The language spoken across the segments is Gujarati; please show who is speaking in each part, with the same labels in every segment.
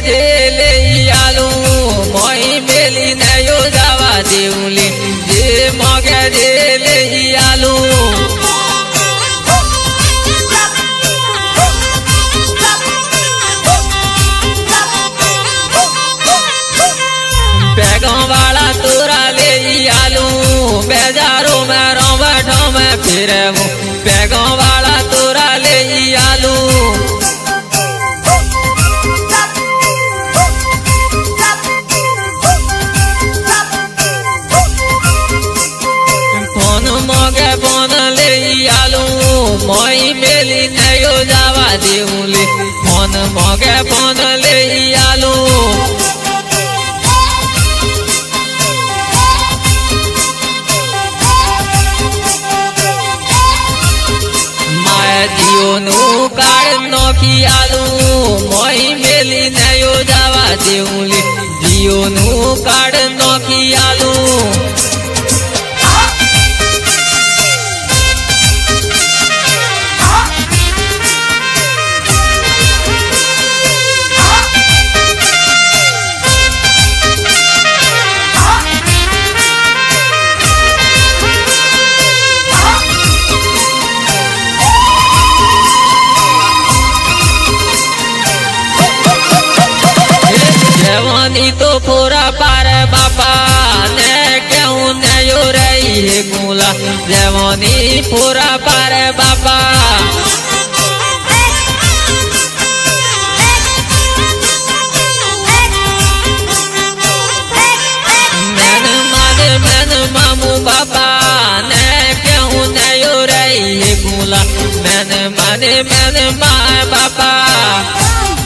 Speaker 1: જજે લઈ આલું મોહી મેલી ને યોજાવા દેવું લે. જે મોગે જે લઈ આલું બેગમ વાળા તોરા લઈ આલું બેજારો મારો વાઢો માં ફેરવું. બેગમ આલું મોઈ મેલી નયો જવા દેવું લે જીઓનું કાર્ડ નો આલું. જવાની તો ફોરા પાર બાપા ને કેવું નયો રહી ગુલા જવાની ફોરા પાર બાપા. મામુ બાપા ને કેવું નયો રહી ગુલા મેન, મને, મેન મા બાપા.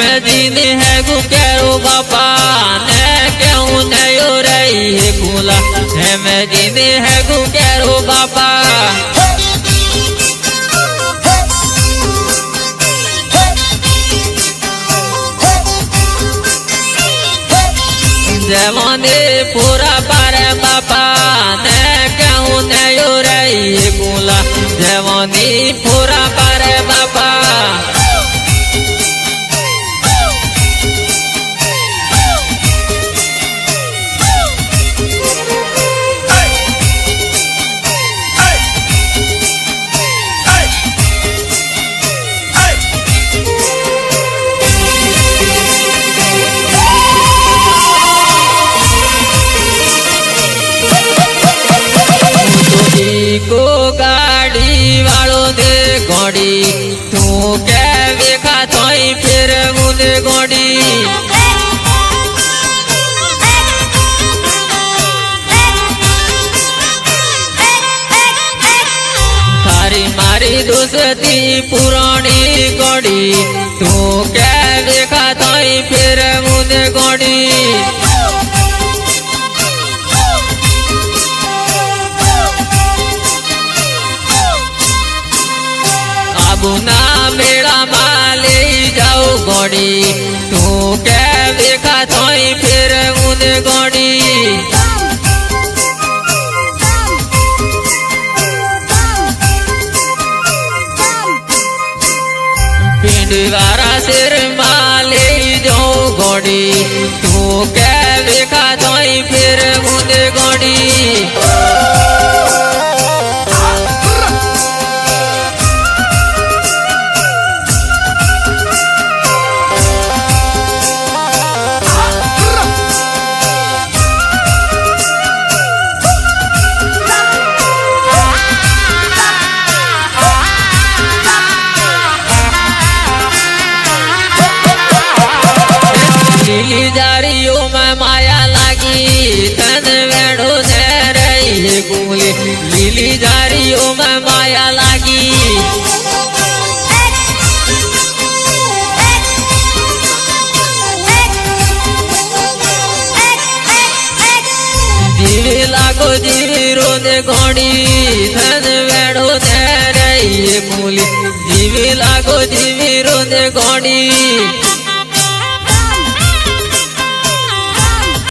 Speaker 1: હેમેજીને હે ગુકેરો બાપા ને કેવું નયો રહી હે ગુલા હેમેજીને હે ગુકેરો બાપા જવાને પૂરા પારે બાપા ને કેવું નયો રહી હે ગુલા જવાની પૂરા પારે કો ગાડી વાળો દે ગોડી તું કે વેખા તોય ફેરવું દે ગોડી તારી મારી દોસ્તી પુરાણી ગોડી આબુના મેળામાં લઈ જાઉ ગોડી તું કે દેખા તોય ફેરવું દે ગોડી પિંડવારા શેરમાં લઈ જાઉ ગોડી તું કે દેખા તોય ફેરવું દે ગોડી લીલી જારીઓમાં માયા લાગી તન વેડો છે રહી ગુલી લીલી જારીઓમાં માયા લાગી. જીવી લાગો જીવી રોને ઘોડી, ધન વેડો છે રહી ગુલી જીવી લાગો જીવી રોને ઘોડી